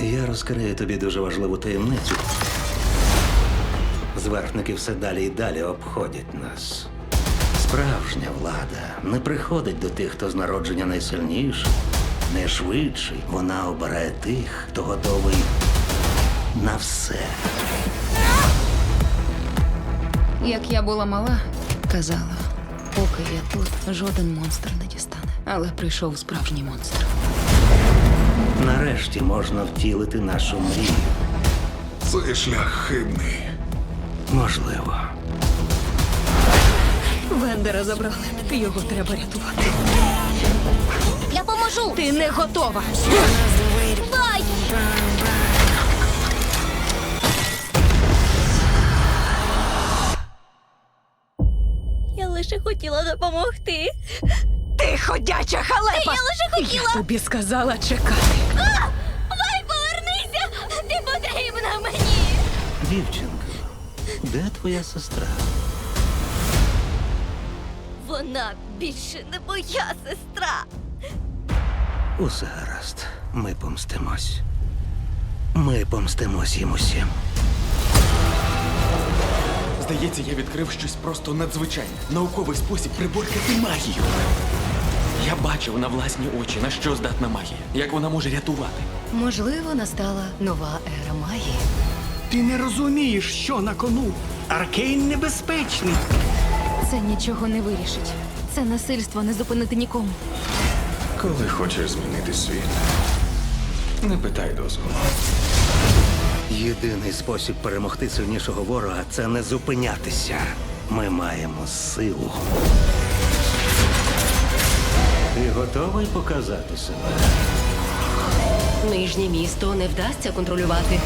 Я розкрию тобі дуже важливу таємницю. Зверхники все далі і далі обходять нас. Справжня влада не приходить до тих, хто з народження найсильніший, найшвидший. Вона обирає тих, хто готовий на все. Як я була мала, казала, поки я тут, жоден монстр не дістане. Але прийшов справжній монстр. Нарешті можна втілити нашу мрію. Цей шлях хибний. Можливо. Вендера забрали. Його треба рятувати. Я поможу! Ти не готова. Дай! Я лише хотіла допомогти. Ти ходяча халепа! Я лише хотіла. Я тобі сказала чекати. Вай, повернися! Ти потрібна мені! Дівчинко, де твоя сестра? Вона більше не моя сестра. Усе гаразд. Ми помстимось. Ми помстимось їм усім. Здається, я відкрив щось просто надзвичайне. Науковий спосіб приборкати магію. Бачив на власні очі, на що здатна магія, як вона може рятувати. Можливо, настала нова ера магії. Ти не розумієш, що на кону. Аркейн небезпечний. Це нічого не вирішить. Це насильство не зупинити нікому. Коли хочеш змінити світ, не питай дозволу. Єдиний спосіб перемогти сильнішого ворога це не зупинятися. Ми маємо силу. Ти готовий показати себе? Нижнє місто не вдасться контролювати.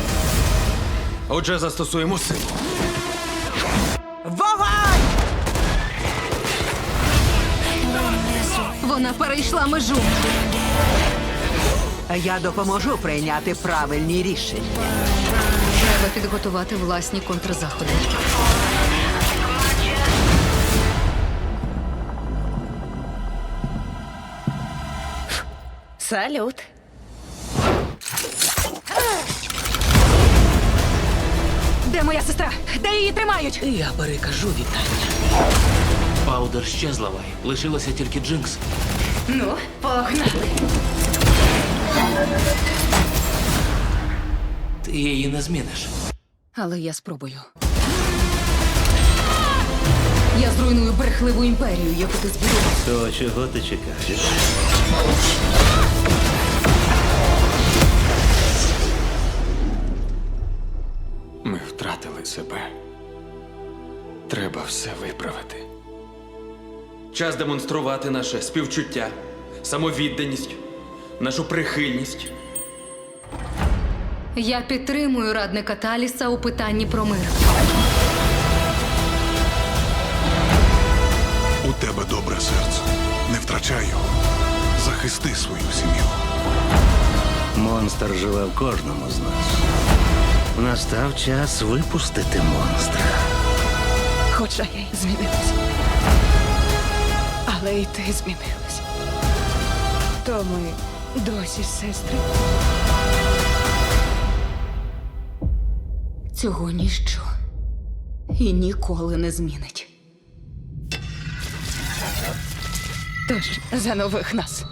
Отже, застосуємо силу. Вона перейшла межу. Я допоможу прийняти правильні рішення. Треба підготувати власні контрзаходи. Салют. Де моя сестра? Де її тримають? Я перекажу вітання. Паудер щезла, Вай. Лишилася тільки Джинкс. Ну, погнали. Ти її не зміниш. Але я спробую. Я зруйную брехливу імперію, яку ти збудував. То чого ти чекаєш? Втратили себе. Треба все виправити. Час демонструвати наше співчуття, самовідданість, нашу прихильність. Я підтримую радника Таліса у питанні про мир. У тебе добре серце. Не втрачай його. Захисти свою сім'ю. Монстр живе в кожному з нас. Настав час випустити монстра. Хоча я й змінилась. Але і ти змінилась. То ми досі сестри. Цього ніщо і ніколи не змінить. Тож за нових нас.